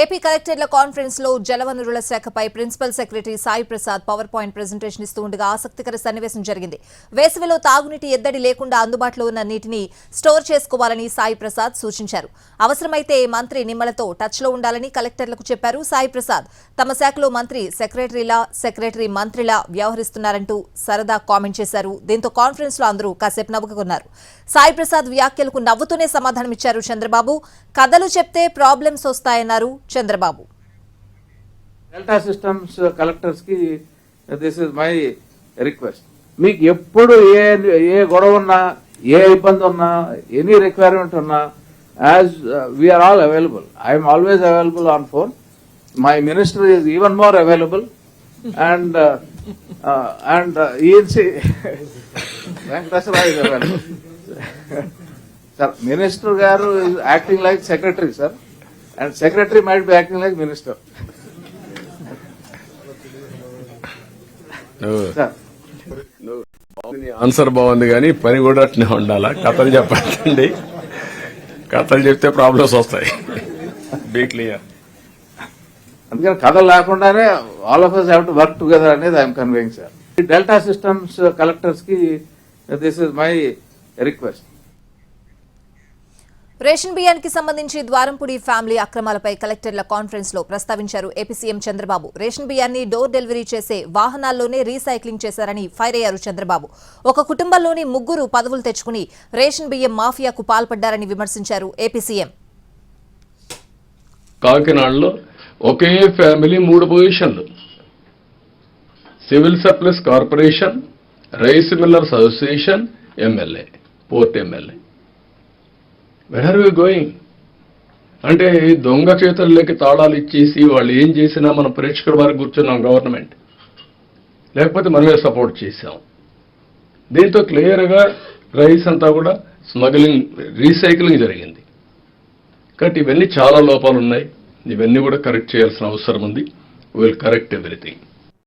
AP కలెక్టర్ల కాన్ఫరెన్స్లో జలవనరుల శాఖపై principal secretary Sai Prasad power point presentation ఇస్తూ ఉండగా ఆసక్తికర సన్నివేశం జరిగింది. వేసవిలో తాగునీటి ఎద్దడి లేకుండా అందుబాటులో ఉన్న నీటిని స్టోర్ చేసుకోవాలని సాయి ప్రసాద్ సూచించారు. అవసరమైతే మంత్రి నిమ్మలతో టచ్లో ఉండాలని కలెక్టర్లకు చెప్పారు. సాయి ప్రసాద్ తమ శాఖలో మంత్రి సెక్రటరీలా సెక్రటరీ మంత్రిలా వ్యవహరిస్తున్నారంటూ సరదా కామెంట్ చేశారు. దీంతో కాన్ఫరెన్స్లో అందరూ కాసేపు నవ్వుకున్నారు. సాయి ప్రసాద్ వ్యాఖ్యలకు నవ్వుతూనే సమాధానమిచ్చారు చంద్రబాబు. కథలు చెప్తే ప్రాబ్లమ్స్ వస్తాయన్నారు. చంద్రబాబు. డెల్టా సిస్టమ్స్ కలెక్టర్స్కి దిస్ ఇస్ మై రిక్వెస్ట్ మీకు ఎప్పుడు ఏ ఏ గొడవ ఉన్నా ఏ ఇబ్బంది ఉన్నా ఎనీ రిక్వైర్మెంట్ ఉన్నా as we're all available I'm always available on phone my minister is even more available and and ENC Venkateswara available sir minister గారు acting like secretary sir and secretary might be acting like minister sir నీ answer బాగుంది కానీ పని కూడా అట్నే ఉండాలా? కథలు చెప్పండి. కథలు చెప్తే ప్రాబ్లమ్స్ వస్తాయి. బీ క్లియర్ అందుకని కథ లేకుండానే all of us have to work together అనేది I'm conveying sir delta systems కలెక్టర్స్కి this is my request ration బియ్యానికి సంబంధించి ద్వారంపూడి ఫ్యామిలీ అక్రమాలపై కలెక్టర్ల కాన్ఫరెన్స్లో ప్రస్తావించారు ఏపీ సీఎం చంద్రబాబు. రేషన్ బియ్యాన్ని డోర్ డెలివరీ చేసే వాహనాల్లోనే రీసైక్లింగ్ చేశారని ఫైర్ అయ్యారు చంద్రబాబు. ఒక కుటుంబంలోని ముగ్గురు పదవులు తెచ్చుకుని రేషన్ బియ్యం మాఫియాకు పాల్పడ్డారని విమర్శించారు ఏపీ సీఎం. కాకినాడలో ఒకే ఫ్యామిలీ మూడు పొజిషన్లు. Civil supplies corporation rice millers association MLA port MLA. Where are we going అంటే దొంగ చేతుల్లోకి తాళాలు ఇచ్చేసి వాళ్ళు ఏం చేసినా మనం ప్రేక్షకుల వారికి కూర్చున్నాం గవర్నమెంట్ లేకపోతే మనమే సపోర్ట్ చేసాం దీంతో క్లియర్గా రైస్ అంతా కూడా స్మగ్లింగ్ రీసైక్లింగ్ జరిగింది. కాబట్టి ఇవన్నీ చాలా లోపాలు ఉన్నాయి. ఇవన్నీ కూడా కరెక్ట్ చేయాల్సిన అవసరం ఉంది. Will correct everything